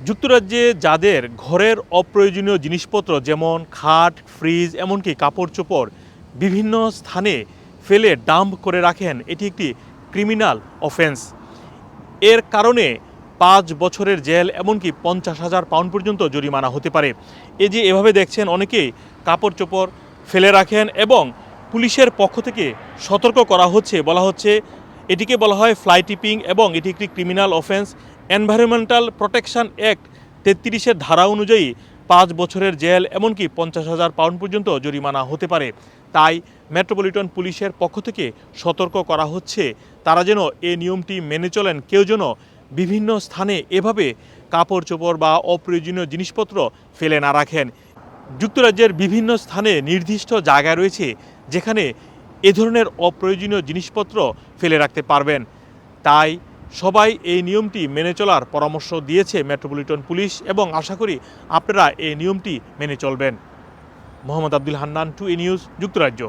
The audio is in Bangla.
যুক্তরাজ্যে যাদের ঘরের অপ্রয়োজনীয় জিনিসপত্র যেমন খাট, ফ্রিজ, এমনকি কাপড় চোপড় বিভিন্ন স্থানে ফেলে ডাম্প করে রাখেন, এটি একটি ক্রিমিনাল অফেন্স। এর কারণে পাঁচ বছরের জেল, এমনকি পঞ্চাশ হাজার পাউন্ড পর্যন্ত জরিমানা হতে পারে। এই যে এভাবে দেখছেন, অনেকেই কাপড় চোপড় ফেলে রাখেন এবং পুলিশের পক্ষ থেকে সতর্ক করা হচ্ছে। বলা হচ্ছে এটিকে বলা হয় ফ্লাই টিপিং এবং এটি একটি criminal offence. Environmental protection act তেত্রিশের ধারা অনুযায়ী পাঁচ বছরের জেল এমনকি পঞ্চাশ হাজার পাউন্ড পর্যন্ত জরিমানা হতে পারে। তাই মেট্রোপলিটন পুলিশের পক্ষ থেকে সতর্ক করা হচ্ছে। তারা যেন এ নিয়মটি মেনে চলেন। কেউ যেন বিভিন্ন স্থানে এভাবে কাপড় চোপড় বা অপ্রয়োজনীয় জিনিসপত্র ফেলে না রাখেন। যুক্তরাজ্যের বিভিন্ন স্থানে নির্দিষ্ট জায়গা রয়েছে, যেখানে এ ধরনের অপ্রয়োজনীয় জিনিসপত্র ফেলে রাখতে পারবেন। তাই সবাই এই নিয়মটি মেনে চলার পরামর্শ দিয়েছে মেট্রোপলিটন পুলিশ এবং আশা করি আপনারা এই নিয়মটি মেনে চলবেন। Mohammad Abdul Hannan, two A news, যুক্তরাজ্য।